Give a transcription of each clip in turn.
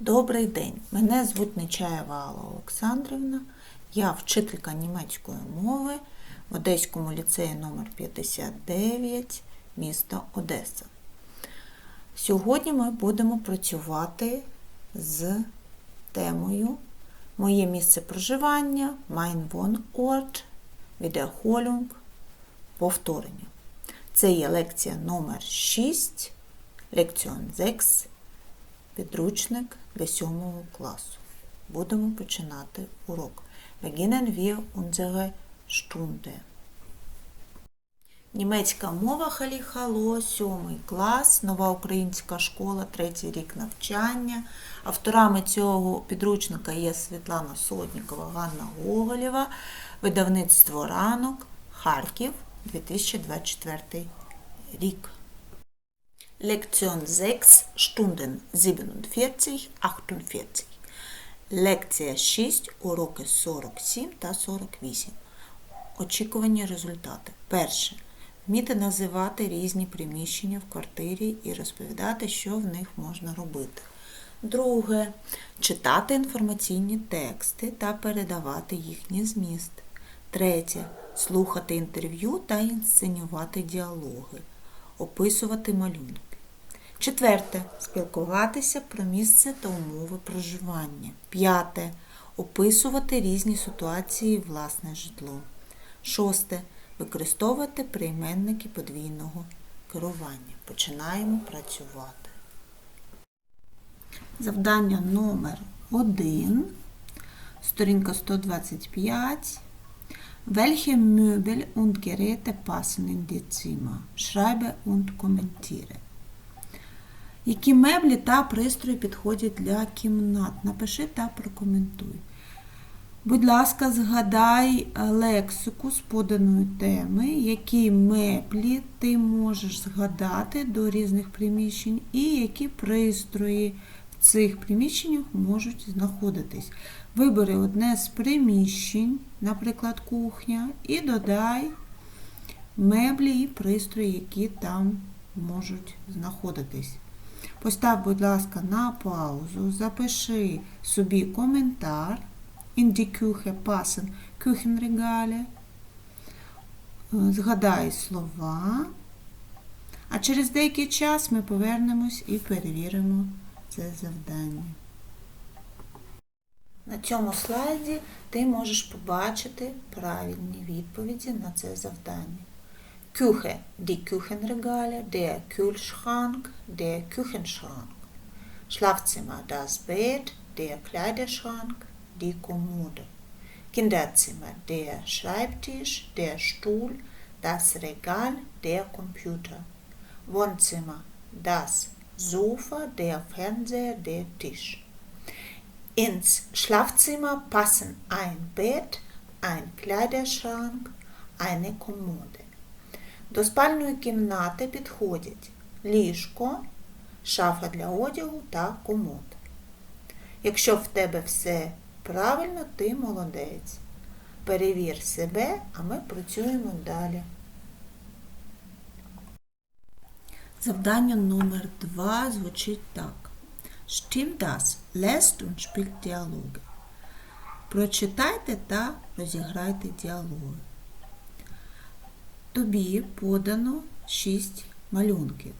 Добрий день, мене звуть Нечаєва Алла Олександрівна. Я вчителька німецької мови в Одеському ліцеї номер 59 місто Одеса. Сьогодні ми будемо працювати з темою Моє місце проживання, Mein Wohnort, Wiederholung, повторення. Це є лекція номер 6, лекціон 6, підручник для 7 класу. Будемо починати урок. Beginnen wir unsere Stunde. Німецька мова Халіхало, 7 клас, нова українська школа, третій рік навчання. Авторами цього підручника є Світлана Сотнікова, Ганна Гоголєва, видавництво ранок, Харків, 2024 рік. Lektion 6, Stunden 47-48. Лекція 6, уроки 47 та 48. Очікувані результати. Перше. Вміти називати різні приміщення в квартирі і розповідати, що в них можна робити. Друге. Читати інформаційні тексти та передавати їхній зміст. Третє. Слухати інтерв'ю та інсценювати діалоги. Описувати малюнки. Четверте. Спілкуватися про місце та умови проживання. П'яте. Описувати різні ситуації власне житло. Шосте. Використовувати прийменники подвійного керування. Починаємо працювати. Завдання номер 1. Сторінка 125. Welche Möbel und Geräte passen in die Zimmer? Schreibe und kommentiere. Які меблі та пристрої підходять для кімнат? Напиши та прокоментуй. Будь ласка, згадай лексику з поданої теми, які меблі ти можеш згадати до різних приміщень і які пристрої в цих приміщеннях можуть знаходитись. Вибери одне з приміщень, наприклад, кухня, і додай меблі і пристрої, які там можуть знаходитись. Постав, будь ласка, на паузу, запиши собі коментар. In die Küche passen Küchenregale. Згадай слова. А через деякий час ми повернемось і перевіримо це завдання. На цьому слайді ти можеш побачити правильні відповіді на це завдання. Küche, die Küchenregale, der Kühlschrank, der Küchenschrank. Schlafzimmer, das Bett, der Kleiderschrank, die Kommode. Kinderzimmer, der Schreibtisch, der Stuhl, das Regal, der Computer. Wohnzimmer, das Sofa, der Fernseher, der Tisch. Ins Schlafzimmer passen ein Bett, ein Kleiderschrank, eine Kommode. До спальної кімнати підходять ліжко, шафа для одягу та комод. Якщо в тебе все правильно, ти молодець. Перевір себе, а ми працюємо далі. Завдання номер 2 звучить так. Stimmt das? Lest und spielt Dialoge. Прочитайте та розіграйте діалоги. Тобі подано 6 малюнків.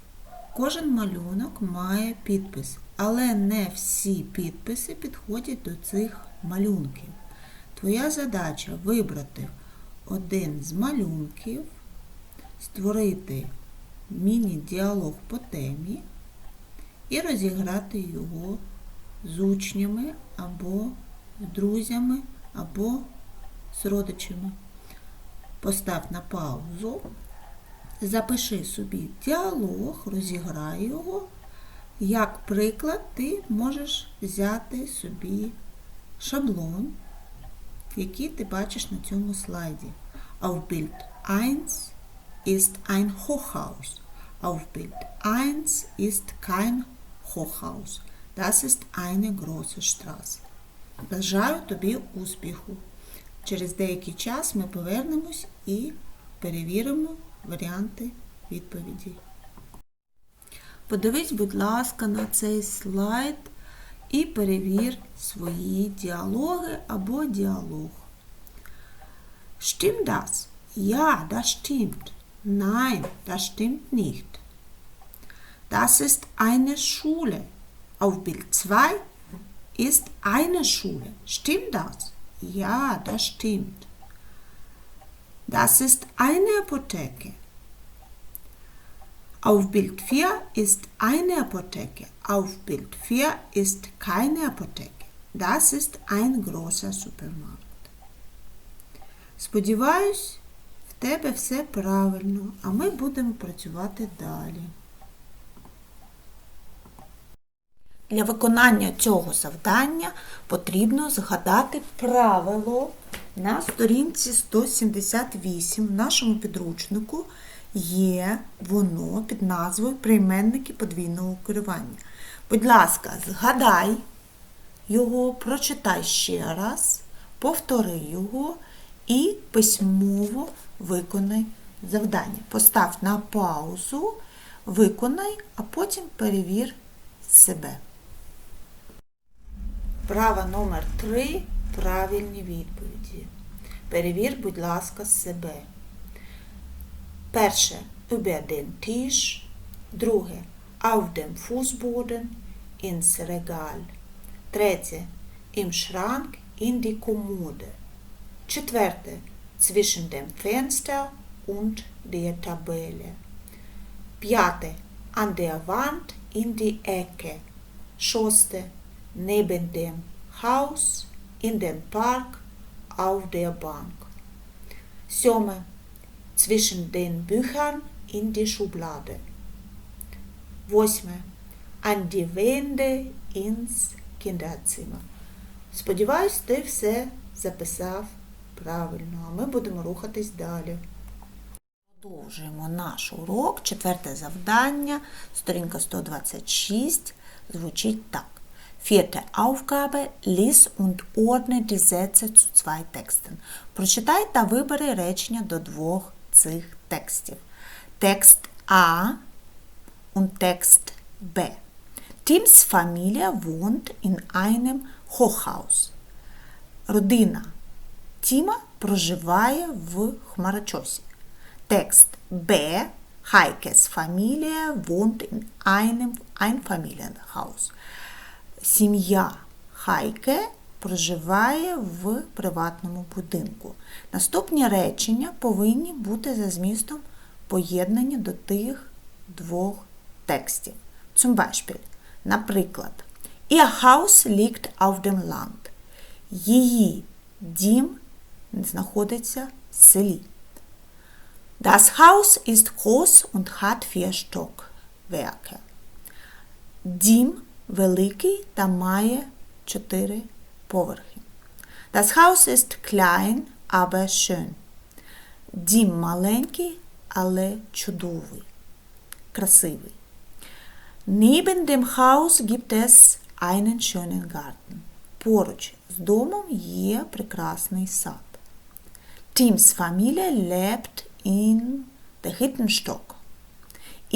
Кожен малюнок має підпис, але не всі підписи підходять до цих малюнків. Твоя задача вибрати один з малюнків, створити міні-діалог по темі і розіграти його з учнями або з друзями, або з родичами. Постав на паузу, запиши собі діалог, розіграй його. Як приклад, ти можеш взяти собі шаблон, який ти бачиш на цьому слайді. Auf Bild 1 ist ein Hochhaus. Auf Bild 1 ist kein Hochhaus. Das ist eine große Straße. Бажаю тобі успіху! Через деякий час ми повернемось і перевіримо варіанти відповіді. Подивись, будь ласка, на цей слайд і перевір свої діалоги або діалог. Stimmt das? Ja, das stimmt. Nein, das stimmt nicht. Das ist eine Schule. Auf Bild 2 ist eine Schule. Stimmt das? Ja, das stimmt. Das ist eine Apotheke. Auf Bild 4 ist eine Apotheke. Auf Bild 4 ist keine Apotheke. Das ist ein großer Supermarkt. Сподіваюсь, в тебе все правильно, а ми будемо працювати далі. Для виконання цього завдання потрібно згадати правило на сторінці 178 в нашому підручнику є воно під назвою Прийменники подвійного керування. Будь ласка, згадай його, прочитай ще раз, повтори його і письмово виконай завдання. Постав на паузу, виконай, а потім перевір себе. Права номер 3 правильні відповіді. Перевір, будь ласка, себе. Перше über den Tisch. Друге auf dem Fußboden ins Regal. Третє im Schrank in die Kommode. Четверте zwischen dem Fenster und der Tabelle. П'яте an der Wand in die Ecke. Шосте neben dem Haus in den Park auf der Bank. Сьоме zwischen den Büchern in die Schublade. Восьме. An die Wände ins Kinderzimmer. Сподіваюсь, ти все записав правильно, а ми будемо рухатись далі. Продовжуємо наш урок. Четверте завдання, сторінка 126, звучить так. Vierte Aufgabe, lies und ordne die Sätze zu zwei Texten. Прочитай та вибери речення до двох цих текстів. Текст А Text B. Tims Familie wohnt in einem Hochhaus. Родина Тіма проживає в Хмарочосі. Текст Б. In einem Einfamilienhaus. Сім'я Хайке проживає в приватному будинку. Наступні речення повинні бути за змістом поєднані до тих двох текстів. Zum Beispiel, наприклад, Ihr Haus liegt auf dem Land. Її дім знаходиться в селі. Das Haus ist groß und hat vier Stockwerke. Дім великий та має чотири поверхи. Das Haus ist klein, aber schön. Дім маленький, але чудовий, красивий. Neben dem Haus gibt es einen schönen Garten. Поруч з домом є прекрасний сад. Tims Familie lebt in der dritten Stock.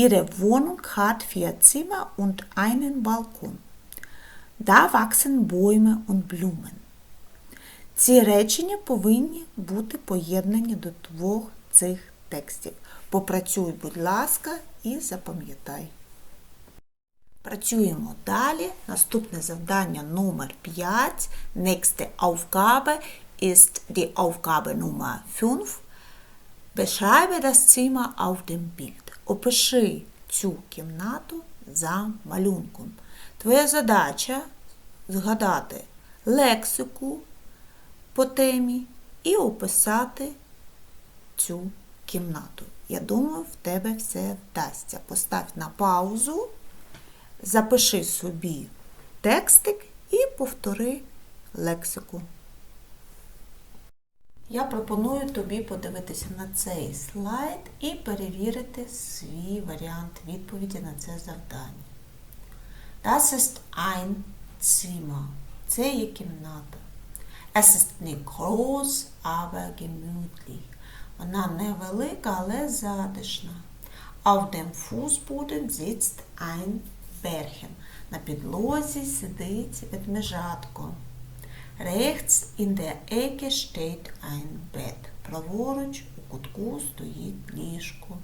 Ihre Wohnung hat vier Zimmer und einen Balkon. Da wachsen Bäume und Blumen. Ці речення повинні бути поєднані до двох цих текстів. Попрацюй, будь ласка, і запам'ятай. Працюємо далі. Наступне завдання номер 5. Nächste Aufgabe ist die Aufgabe Nummer 5. Beschreibe das Zimmer auf dem Bild. Опиши цю кімнату за малюнком. Твоя задача згадати лексику по темі і описати цю кімнату. Я думаю, в тебе все вдасться. Постав на паузу, запиши собі текстик і повтори лексику. Я пропоную тобі подивитися на цей слайд і перевірити свій варіант відповіді на це завдання. Das ist ein Zimmer. Це є кімната. Es ist nicht groß, aber gemütlich. Вона невелика, але затишна. Auf dem Fußboden sitzt ein Bärchen. На підлозі сидить ведмежатко. Rechts in der Ecke steht ein Bett. Праворуч у кутку стоїть ліжко.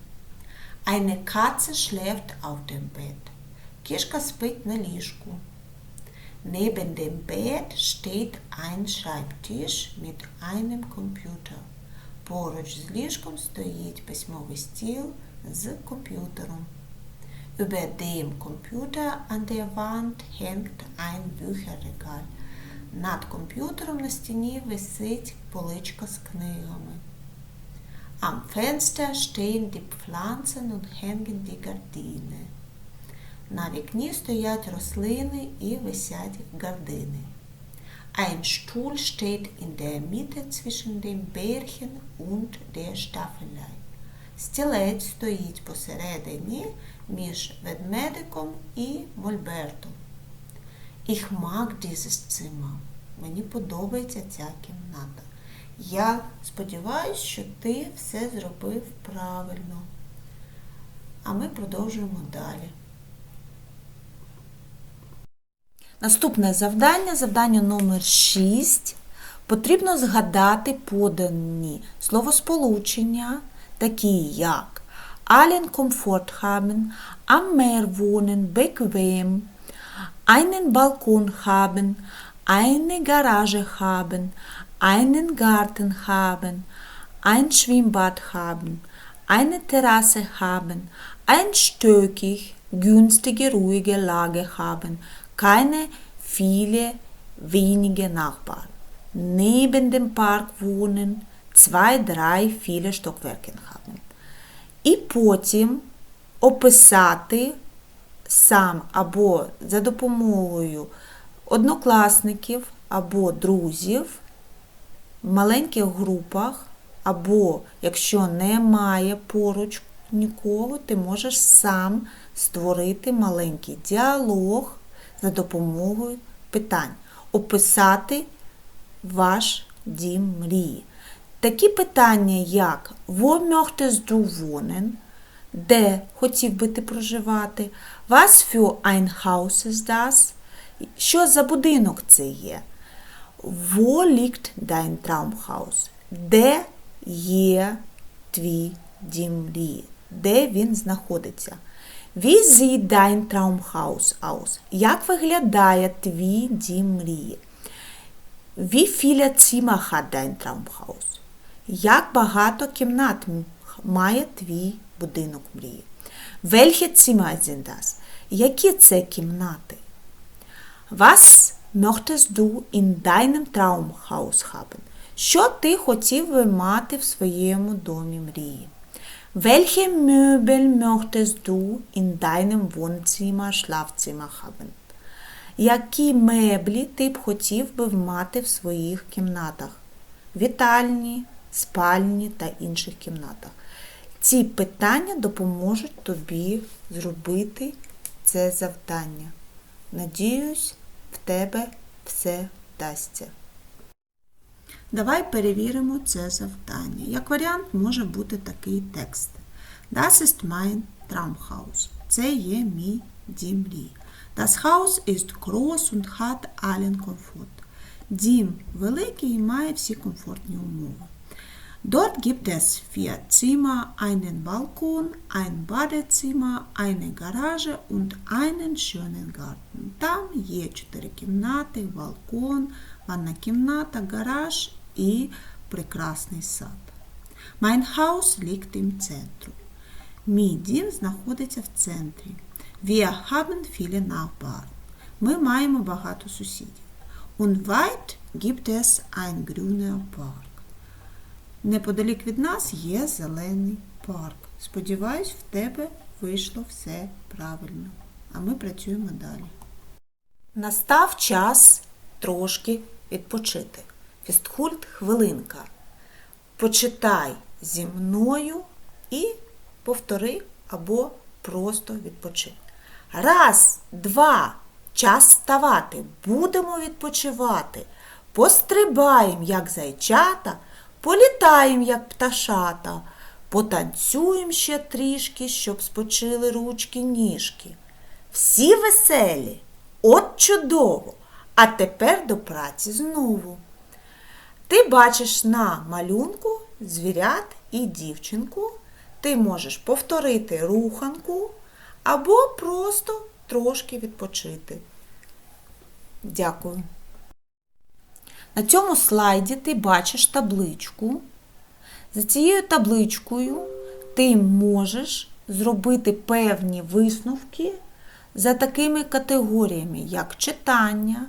Eine Katze schläft auf dem Bett. Кішка спить на ліжку. Neben dem Bett steht ein Schreibtisch mit einem Computer. Поруч з ліжком стоїть письмовий стіл з комп'ютером. Über dem Computer an der Wand hängt ein Bücherregal. Над комп'ютером на стіні висить поличка з книгами. Am Fenster stehen die Pflanzen und hängen die Gardinen. На вікні стоять рослини і висять гардини. Ein Stuhl steht in der Mitte zwischen dem Bärchen und der Staffelei. Стілець стоїть посередині між ведмедиком і мольбертом. Ich mag dieses Zimmer. Мені подобається ця кімната. Я сподіваюся, що ти все зробив правильно. А ми продовжуємо далі. Наступне завдання, завдання номер 6. Потрібно згадати подані словосполучення, такі як allen Komfort haben, am wohnen, bequem, einen Balkon haben, eine Garage haben, einen Garten haben, ein Schwimmbad haben, eine Terrasse haben, einstöckig, günstige, ruhige Lage haben, keine, viele, wenige Nachbarn. Neben dem Park wohnen, zwei, drei, viele Stockwerke haben. І потім описати сам або за допомогою однокласників або друзів в маленьких групах, або якщо немає поруч нікого, ти можеш сам створити маленький діалог за допомогою питань, описати ваш дім мрії. Такі питання, як Wo möchtest du wohnen? Де хотів би ти проживати? Was für ein Haus ist das? Що за будинок це є? Wo liegt dein Traumhaus? Де є твій дім? Де він знаходиться? Wie sieht dein Traumhaus aus? Як виглядає твій дім мрії? Wie viele Zimmer hat dein Traumhaus? Як багато кімнат має твій будинок мрії? Welche Zimmer? Які це кімнати? Was möchtest du in deinem Traumhaus haben? Що ти хотів би мати в своєму домі мрії? Welche Möbel möchtest du in deinem Wohnzimmer, Schlafzimmer haben? Які меблі ти б хотів би мати в своїх кімнатах? Вітальні, спальні та інших кімнатах. Ці питання допоможуть тобі зробити це завдання. Надіюсь, в тебе все вдасться. Давай перевіримо це завдання. Як варіант може бути такий текст. Das ist mein Traumhaus. Це є мій дім мрії. Das Haus ist groß und hat allen Komfort. Дім великий і має всі комфортні умови. Dort gibt es vier Zimmer, einen Balkon, ein Badezimmer, eine Garage und einen schönen Garten. Там є чотири кімнати, балкон, ванна кімната, гараж і прекрасний сад. Mein Haus liegt im Zentrum. Мій дім знаходиться в центрі. Wir haben viele Nachbarn. Ми маємо багато сусідів. Und weit gibt es ein grüner Park. Неподалік від нас є зелений парк. Сподіваюсь, в тебе вийшло все правильно. А ми працюємо далі. Настав час трошки відпочити. Фістхульт хвилинка. Почитай зі мною і повтори або просто відпочинь. Раз, два. Час вставати. Будемо відпочивати. Пострибаєм, як зайчата, політаєм, як пташата, потанцюєм ще трішки, щоб спочили ручки ніжки. Всі веселі, От чудово! А тепер до праці знову. Ти бачиш на малюнку звірят і дівчинку. Ти можеш повторити руханку або просто трошки відпочити. Дякую. На цьому слайді ти бачиш табличку. За цією табличкою ти можеш зробити певні висновки за такими категоріями, як читання,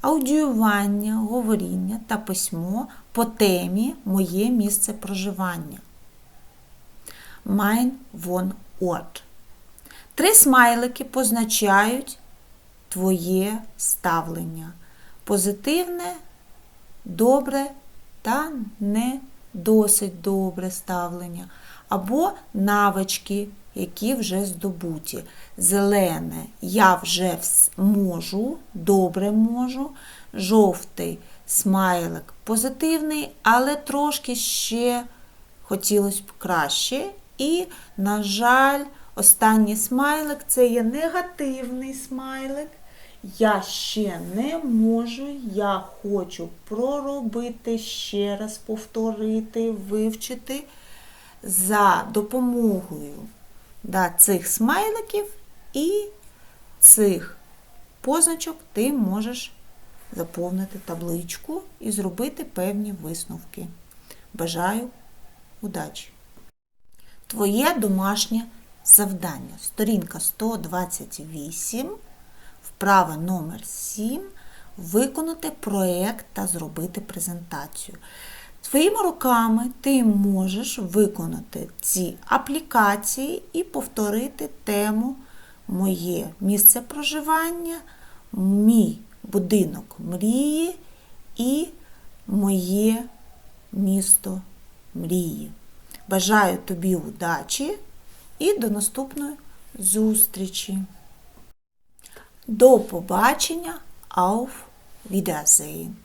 аудіювання, говоріння та письмо по темі Моє місце проживання. Mein Wohnort. Три смайлики позначають твоє ставлення. Позитивне, добре та не досить добре ставлення. Або навички, які вже здобуті. Зелене я вже можу, добре можу. Жовтий смайлик позитивний, але трошки ще хотілося б краще. І, на жаль, останній смайлик це є негативний смайлик. Я ще не можу, я хочу проробити ще раз, повторити, вивчити за допомогою да, цих смайликів і цих позначок ти можеш заповнити табличку і зробити певні висновки. Бажаю удачі! Твоє домашнє завдання. Сторінка 128, вправа номер 7. Виконати проєкт та зробити презентацію. Своїми руками ти можеш виконати ці аплікації і повторити тему Моє місце проживання, мій будинок мрії і моє місто мрії. Бажаю тобі удачі і до наступної зустрічі. До побачення, auf Wiedersehen!